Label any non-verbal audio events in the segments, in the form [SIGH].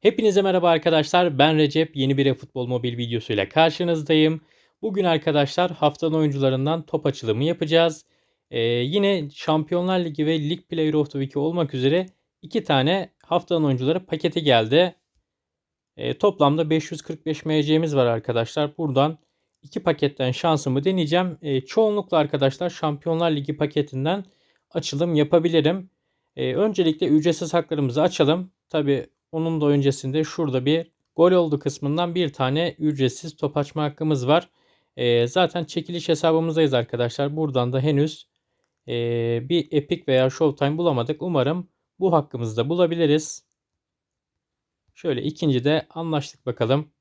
Hepinize merhaba arkadaşlar. Ben Recep. Yeni bir futbol mobil videosuyla karşınızdayım. Bugün arkadaşlar haftanın oyuncularından top açılımı yapacağız. Ee, yine Şampiyonlar Ligi ve Lig Player of the Week olmak üzere iki tane haftanın oyuncuları paketi geldi. Ee, toplamda 545 MC'miz var arkadaşlar. Buradan iki paketten şansımı deneyeceğim. Ee, çoğunlukla arkadaşlar Şampiyonlar Ligi paketinden açılım yapabilirim. Ee, öncelikle ücretsiz haklarımızı açalım. Tabi onun da öncesinde şurada bir gol oldu kısmından bir tane ücretsiz top açma hakkımız var. Ee, zaten çekiliş hesabımızdayız arkadaşlar. Buradan da henüz e, bir Epic veya Showtime bulamadık. Umarım bu hakkımızı da bulabiliriz. Şöyle ikinci de anlaştık bakalım.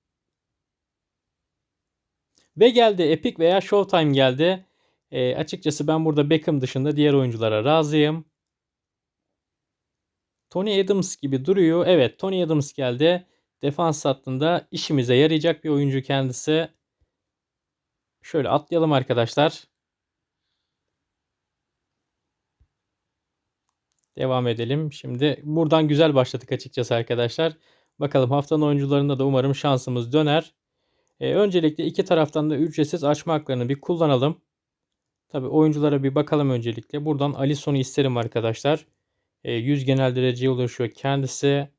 Ve geldi Epic veya Showtime geldi. E, açıkçası ben burada Beckham dışında diğer oyunculara razıyım. Tony Adams gibi duruyor. Evet Tony Adams geldi. Defans hattında işimize yarayacak bir oyuncu kendisi. Şöyle atlayalım arkadaşlar. Devam edelim. Şimdi buradan güzel başladık açıkçası arkadaşlar. Bakalım haftanın oyuncularında da umarım şansımız döner. Ee, öncelikle iki taraftan da ücretsiz açma haklarını bir kullanalım. Tabi oyunculara bir bakalım öncelikle. Buradan Alisson'u isterim arkadaşlar. 100 e, genel dereceye ulaşıyor kendisi.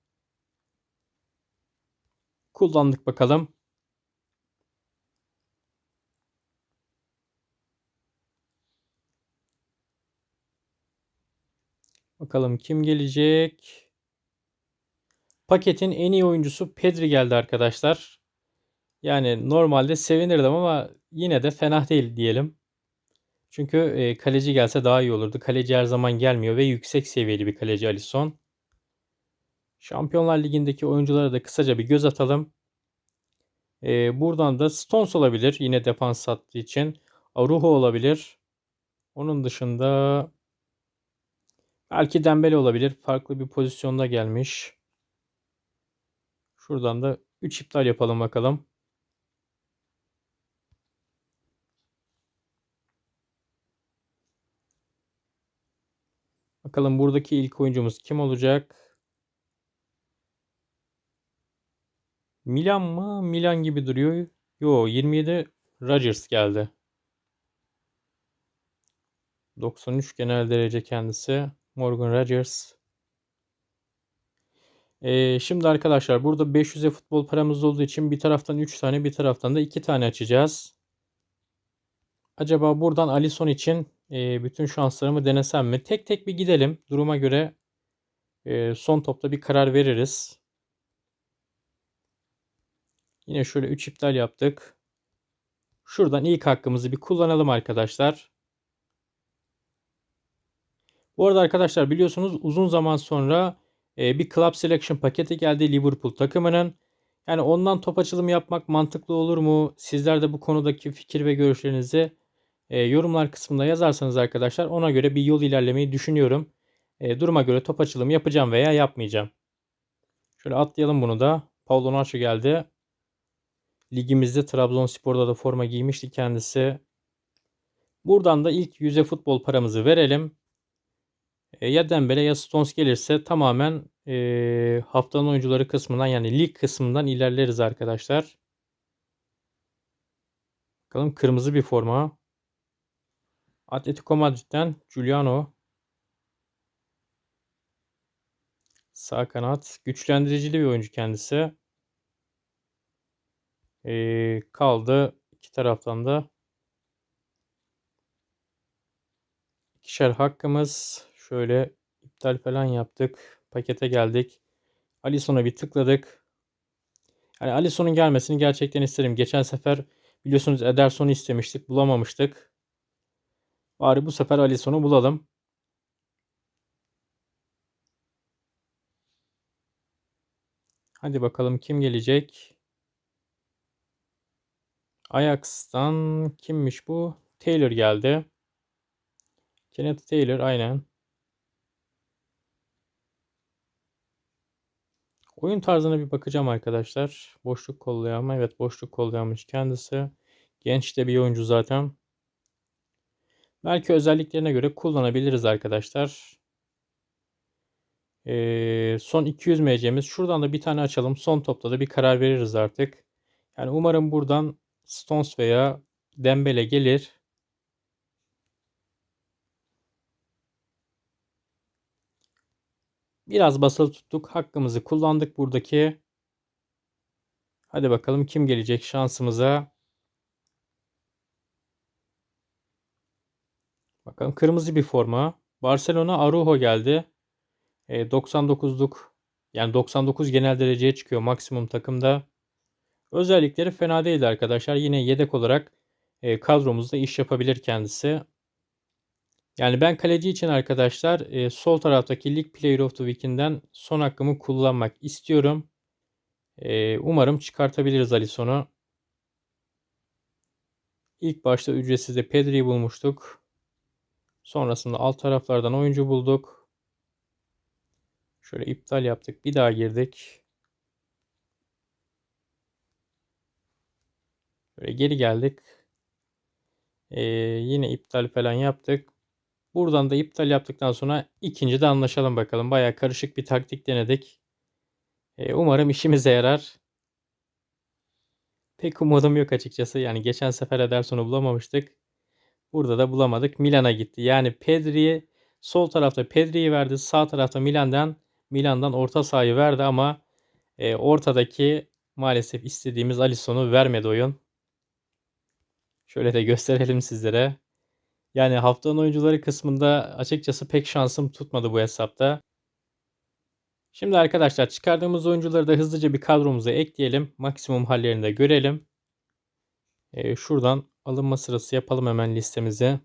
Kullandık bakalım. Bakalım kim gelecek? Paketin en iyi oyuncusu Pedri geldi arkadaşlar. Yani normalde sevinirdim ama yine de fena değil diyelim. Çünkü e, kaleci gelse daha iyi olurdu. Kaleci her zaman gelmiyor ve yüksek seviyeli bir kaleci Alisson. Şampiyonlar Ligi'ndeki oyunculara da kısaca bir göz atalım. E, buradan da Stones olabilir. Yine defans sattığı için. Aruho olabilir. Onun dışında belki Dembele olabilir. Farklı bir pozisyonda gelmiş. Şuradan da 3 iptal yapalım bakalım. Bakalım buradaki ilk oyuncumuz kim olacak? Milan mı? Milan gibi duruyor. Yo 27 Rodgers geldi. 93 genel derece kendisi. Morgan Rodgers. Ee, şimdi arkadaşlar burada 500'e futbol paramız olduğu için bir taraftan 3 tane bir taraftan da 2 tane açacağız. Acaba buradan Alisson için e, bütün şanslarımı denesem mi? Tek tek bir gidelim. Duruma göre e, son topta bir karar veririz. Yine şöyle 3 iptal yaptık. Şuradan ilk hakkımızı bir kullanalım arkadaşlar. Bu arada arkadaşlar biliyorsunuz uzun zaman sonra e, bir Club Selection paketi geldi Liverpool takımının. Yani ondan top açılımı yapmak mantıklı olur mu? Sizler de bu konudaki fikir ve görüşlerinizi e, yorumlar kısmında yazarsanız arkadaşlar ona göre bir yol ilerlemeyi düşünüyorum. E, duruma göre top açılımı yapacağım veya yapmayacağım. Şöyle atlayalım bunu da. Paulo Nacho geldi. Ligimizde Trabzonspor'da da forma giymişti kendisi. Buradan da ilk yüze futbol paramızı verelim. E, ya Dembele ya Stones gelirse tamamen e, haftanın oyuncuları kısmından yani lig kısmından ilerleriz arkadaşlar. Bakalım kırmızı bir forma. Atletico Madrid'den Giuliano. Sağ kanat. Güçlendiricili bir oyuncu kendisi. Ee, kaldı iki taraftan da ikişer hakkımız. Şöyle iptal falan yaptık. Pakete geldik. Alisson'a bir tıkladık. Yani Alisson'un gelmesini gerçekten isterim. Geçen sefer biliyorsunuz Ederson'u istemiştik. Bulamamıştık. Bari bu sefer Alisson'u bulalım. Hadi bakalım kim gelecek? Ajax'tan kimmiş bu? Taylor geldi. Kenneth Taylor aynen. Oyun tarzına bir bakacağım arkadaşlar. Boşluk kollayan Evet boşluk kollayanmış kendisi. Genç de bir oyuncu zaten. Belki özelliklerine göre kullanabiliriz arkadaşlar. Ee, son 200 MC'miz. Şuradan da bir tane açalım. Son topta da bir karar veririz artık. Yani umarım buradan Stones veya Dembele gelir. Biraz basılı tuttuk. Hakkımızı kullandık buradaki. Hadi bakalım kim gelecek şansımıza. Bakalım kırmızı bir forma. Barcelona Araujo geldi. E, 99'luk yani 99 genel dereceye çıkıyor maksimum takımda. Özellikleri fena değil arkadaşlar. Yine yedek olarak e, kadromuzda iş yapabilir kendisi. Yani ben kaleci için arkadaşlar e, sol taraftaki League Player of the Week'inden son hakkımı kullanmak istiyorum. E, umarım çıkartabiliriz Alisson'u. İlk başta ücretsiz de Pedri'yi bulmuştuk. Sonrasında alt taraflardan oyuncu bulduk. Şöyle iptal yaptık. Bir daha girdik. Böyle geri geldik. Ee, yine iptal falan yaptık. Buradan da iptal yaptıktan sonra ikinci de anlaşalım bakalım. Baya karışık bir taktik denedik. Ee, umarım işimize yarar. Pek umudum yok açıkçası. Yani geçen sefer Ederson'u bulamamıştık. Burada da bulamadık. Milan'a gitti. Yani Pedri'yi sol tarafta Pedri'yi verdi. Sağ tarafta Milan'dan Milan'dan orta sahayı verdi ama e, ortadaki maalesef istediğimiz Alisson'u vermedi oyun. Şöyle de [LAUGHS] gösterelim sizlere. Yani haftanın oyuncuları kısmında açıkçası pek şansım tutmadı bu hesapta. Şimdi arkadaşlar çıkardığımız oyuncuları da hızlıca bir kadromuza ekleyelim. Maksimum hallerini de görelim. Şuradan alınma sırası yapalım hemen listemizi.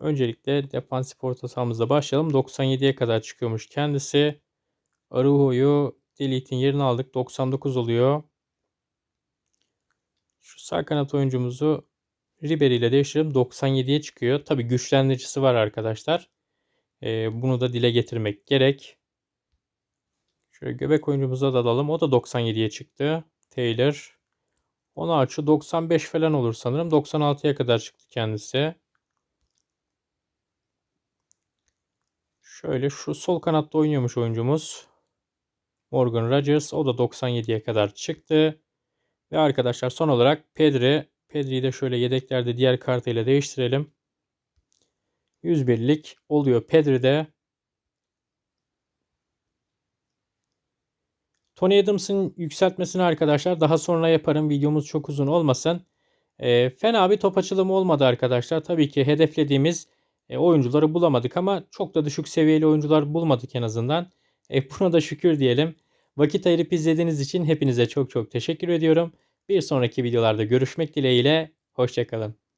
Öncelikle defansif orta sahamızda başlayalım. 97'ye kadar çıkıyormuş kendisi. Araujo'yu Delite'in yerine aldık. 99 oluyor. Şu sağ kanat oyuncumuzu Ribery ile değiştirelim. 97'ye çıkıyor. Tabi güçlendiricisi var arkadaşlar. Ee, bunu da dile getirmek gerek. Şöyle göbek oyuncumuza da alalım. O da 97'ye çıktı. Taylor. Onu açı 95 falan olur sanırım. 96'ya kadar çıktı kendisi. Şöyle şu sol kanatta oynuyormuş oyuncumuz. Morgan Rodgers. O da 97'ye kadar çıktı. Ve arkadaşlar son olarak Pedri. Pedri'yi de şöyle yedeklerde diğer kartıyla değiştirelim. 101'lik oluyor Pedri'de. Tony Adams'ın yükseltmesini arkadaşlar daha sonra yaparım. Videomuz çok uzun olmasın. E, fena bir top açılımı olmadı arkadaşlar. Tabii ki hedeflediğimiz e, oyuncuları bulamadık ama çok da düşük seviyeli oyuncular bulmadık en azından. E, buna da şükür diyelim. Vakit ayırıp izlediğiniz için hepinize çok çok teşekkür ediyorum. Bir sonraki videolarda görüşmek dileğiyle. Hoşçakalın.